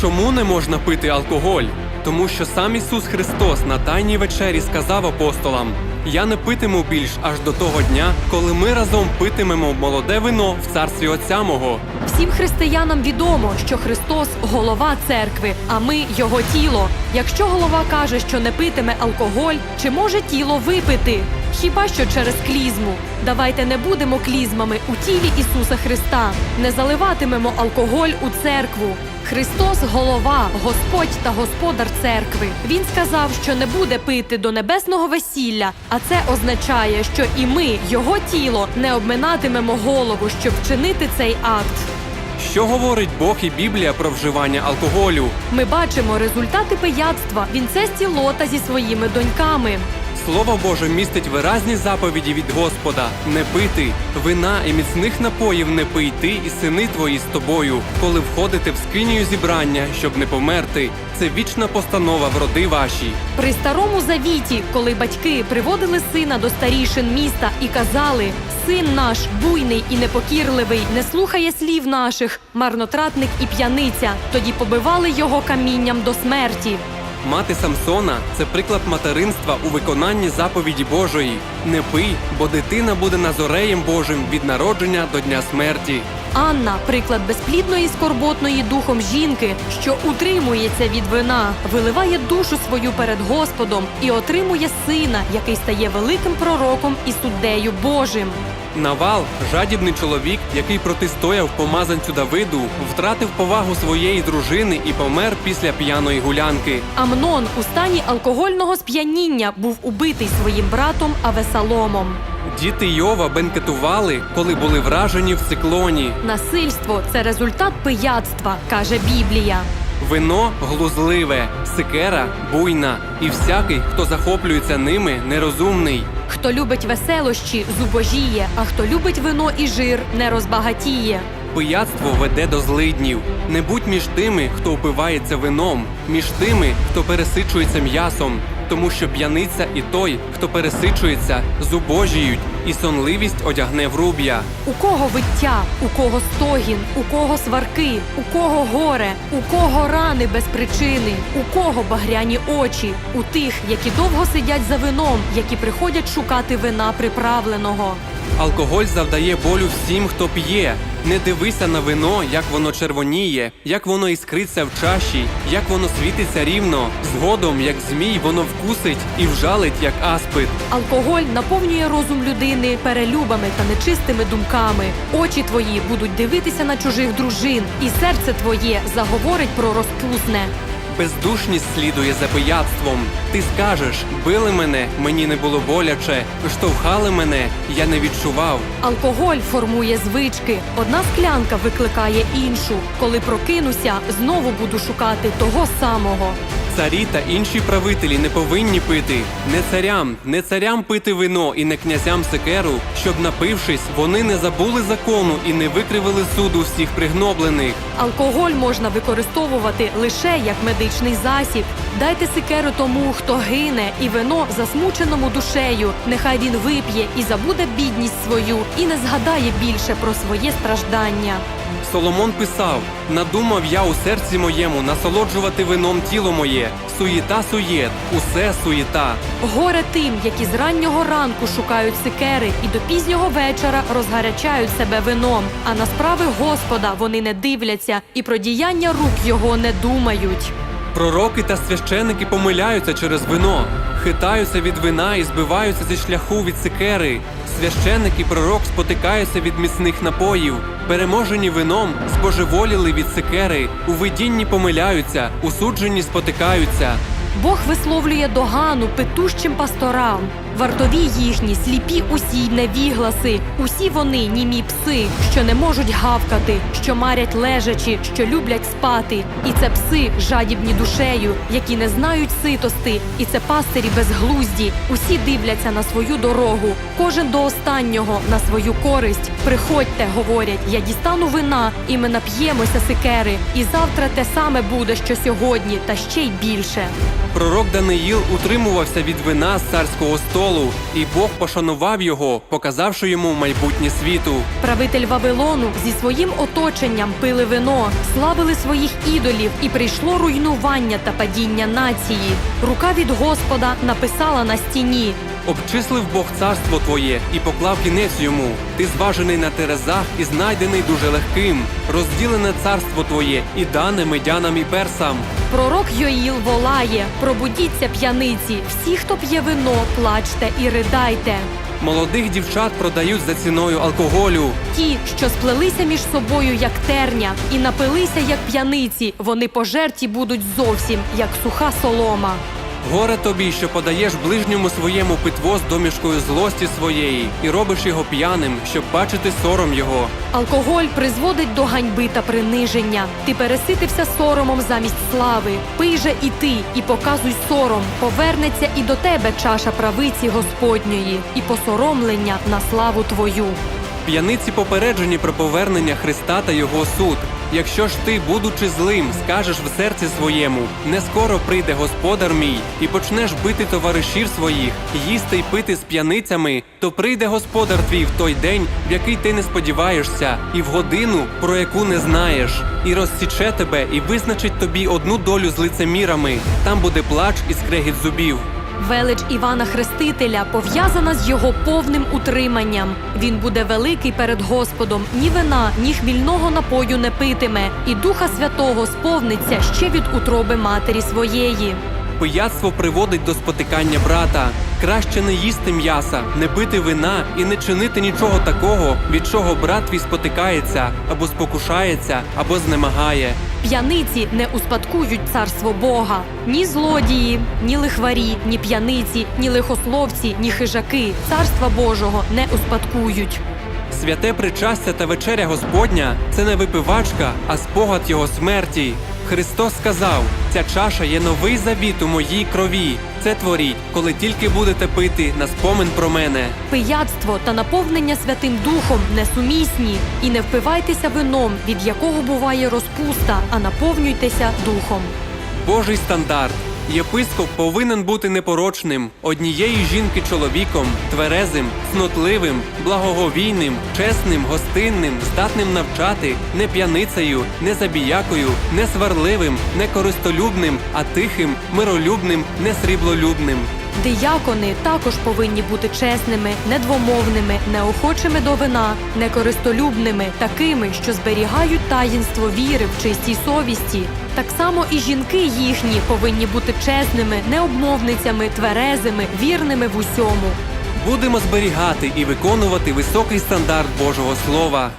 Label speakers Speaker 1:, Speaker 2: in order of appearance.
Speaker 1: Чому не можна пити алкоголь? Тому що сам Ісус Христос на Тайній вечері сказав апостолам: Я не питиму більш аж до того дня, коли ми разом питимемо молоде вино в царстві Отця мого.
Speaker 2: Всім християнам відомо, що Христос голова церкви, а ми його тіло. Якщо голова каже, що не питиме алкоголь, чи може тіло випити? Хіба що через клізму? Давайте не будемо клізмами у тілі Ісуса Христа, не заливатимемо алкоголь у церкву. Христос голова, Господь та господар церкви. Він сказав, що не буде пити до небесного весілля, а це означає, що і ми, його тіло, не обминатимемо голову, щоб вчинити цей акт.
Speaker 1: Що говорить Бог і Біблія про вживання алкоголю?
Speaker 2: Ми бачимо результати пияцтва в інцесті Лота зі своїми доньками.
Speaker 1: Слово Боже містить виразні заповіді від Господа: не пити, вина і міцних напоїв не пий ти і сини твої з тобою, коли входите в скинію зібрання, щоб не померти. Це вічна постанова в роди ваші.
Speaker 2: При старому завіті, коли батьки приводили сина до старішин міста і казали: Син наш буйний і непокірливий, не слухає слів наших, марнотратник і п'яниця. Тоді побивали його камінням до смерті.
Speaker 1: Мати Самсона це приклад материнства у виконанні заповіді Божої. Не пий, бо дитина буде назореєм Божим від народження до дня смерті.
Speaker 2: Анна приклад безплідної скорботної духом жінки, що утримується від вина, виливає душу свою перед Господом і отримує сина, який стає великим пророком і суддею Божим.
Speaker 1: Навал, жадібний чоловік, який протистояв помазанцю Давиду, втратив повагу своєї дружини і помер після п'яної гулянки.
Speaker 2: Амнон у стані алкогольного сп'яніння був убитий своїм братом Авесаломом.
Speaker 1: Діти Йова бенкетували, коли були вражені в циклоні.
Speaker 2: Насильство це результат пияцтва, каже Біблія.
Speaker 1: Вино глузливе, сикера буйна, і всякий, хто захоплюється ними, нерозумний.
Speaker 2: Хто любить веселощі, зубожіє, а хто любить вино і жир, не розбагатіє.
Speaker 1: Пияцтво веде до злиднів. Не будь між тими, хто впивається вином, між тими, хто пересичується м'ясом. Тому що п'яниця і той, хто пересичується, зубожіють, і сонливість одягне в руб'я.
Speaker 2: У кого виття, у кого стогін, у кого сварки, у кого горе, у кого рани без причини, у кого багряні очі, у тих, які довго сидять за вином, які приходять шукати вина приправленого.
Speaker 1: Алкоголь завдає болю всім, хто п'є. Не дивися на вино, як воно червоніє, як воно іскриться в чаші, як воно світиться рівно. Згодом, як змій, воно вкусить і вжалить, як аспид.
Speaker 2: Алкоголь наповнює розум людини перелюбами та нечистими думками. Очі твої будуть дивитися на чужих дружин, і серце твоє заговорить про розпусне.
Speaker 1: Бездушність слідує за пияцтвом. Ти скажеш, били мене, мені не було боляче, штовхали мене, я не відчував.
Speaker 2: Алкоголь формує звички. Одна склянка викликає іншу. Коли прокинуся, знову буду шукати того самого.
Speaker 1: Царі та інші правителі не повинні пити. Не царям, не царям пити вино і не князям секеру, щоб напившись, вони не забули закону і не викривили суду всіх пригноблених.
Speaker 2: Алкоголь можна використовувати лише як медичний засіб. Дайте сикеру тому, хто гине, і вино засмученому душею. Нехай він вип'є і забуде бідність свою, і не згадає більше про своє страждання.
Speaker 1: Соломон писав: надумав я у серці моєму насолоджувати вином тіло моє. Суєта суєт, усе суєта.
Speaker 2: Горе тим, які з раннього ранку шукають сикери і до пізнього вечора розгарячають себе вином. А на справи Господа вони не дивляться і про діяння рук його не думають.
Speaker 1: Пророки та священики помиляються через вино, хитаються від вина і збиваються зі шляху від сикери. Священник і пророк спотикаються від міцних напоїв, переможені вином, збожеволіли від сикери, у видінні помиляються, у судженні спотикаються.
Speaker 2: Бог висловлює догану петущим пасторам. Вартові їхні сліпі усі й невігласи, усі вони німі пси, що не можуть гавкати, що марять лежачі, що люблять спати. І це пси, жадібні душею, які не знають ситости, і це пастирі безглузді. Усі дивляться на свою дорогу, кожен до останнього на свою користь. Приходьте, говорять, я дістану вина, і ми нап'ємося сикери. І завтра те саме буде, що сьогодні, та ще й більше.
Speaker 1: Пророк Даниїл утримувався від вина з царського столу. Столу, і Бог пошанував його, показавши йому майбутнє світу.
Speaker 2: Правитель Вавилону зі своїм оточенням пили вино, славили своїх ідолів, і прийшло руйнування та падіння нації. Рука від Господа написала на стіні.
Speaker 1: Обчислив Бог царство твоє і поклав кінець йому. Ти зважений на терезах і знайдений дуже легким. Розділене царство твоє і дане медянам і персам.
Speaker 2: Пророк Йоїл волає: пробудіться п'яниці, всі, хто п'є вино, плачте і ридайте.
Speaker 1: Молодих дівчат продають за ціною алкоголю.
Speaker 2: Ті, що сплелися між собою як терня, і напилися як п'яниці, вони пожерті будуть зовсім як суха солома.
Speaker 1: Горе тобі, що подаєш ближньому своєму питво з домішкою злості своєї, і робиш його п'яним, щоб бачити сором його.
Speaker 2: Алкоголь призводить до ганьби та приниження. Ти переситився соромом замість слави. Пий же і ти, і показуй сором. Повернеться і до тебе чаша правиці Господньої, і посоромлення на славу твою.
Speaker 1: П'яниці попереджені про повернення Христа та його суд. Якщо ж ти, будучи злим, скажеш в серці своєму, не скоро прийде господар мій, і почнеш бити товаришів своїх, їсти й пити з п'яницями, то прийде господар твій в той день, в який ти не сподіваєшся, і в годину, про яку не знаєш, і розсіче тебе, і визначить тобі одну долю з лицемірами. Там буде плач і скрегіт зубів.
Speaker 2: Велич Івана Хрестителя пов'язана з його повним утриманням. Він буде великий перед Господом, ні вина, ні хмільного напою не питиме, і Духа Святого сповниться ще від утроби матері своєї.
Speaker 1: Пияцтво приводить до спотикання брата. Краще не їсти м'яса, не пити вина і не чинити нічого такого, від чого брат твій спотикається, або спокушається, або знемагає.
Speaker 2: П'яниці не успадкують царство Бога. Ні злодії, ні лихварі, ні п'яниці, ні лихословці, ні хижаки царства Божого не успадкують.
Speaker 1: Святе причастя та вечеря Господня це не випивачка, а спогад його смерті. Христос сказав: ця чаша є новий завіт у моїй крові. Це творіть, коли тільки будете пити на спомин про мене.
Speaker 2: Пияцтво та наповнення Святим Духом несумісні, і не впивайтеся вином, від якого буває розпуста, а наповнюйтеся духом.
Speaker 1: Божий стандарт. Єпископ повинен бути непорочним, однієї жінки чоловіком, тверезим, снотливим, благоговійним, чесним, гостинним, здатним навчати, не п'яницею, не забіякою, не сварливим, не користолюбним, а тихим, миролюбним, не сріблолюбним.
Speaker 2: Диякони також повинні бути чесними, недвомовними, неохочими до вина, некористолюбними, такими, що зберігають таїнство віри в чистій совісті. Так само і жінки їхні повинні бути чесними, необмовницями, тверезими, вірними в усьому.
Speaker 1: Будемо зберігати і виконувати високий стандарт Божого Слова.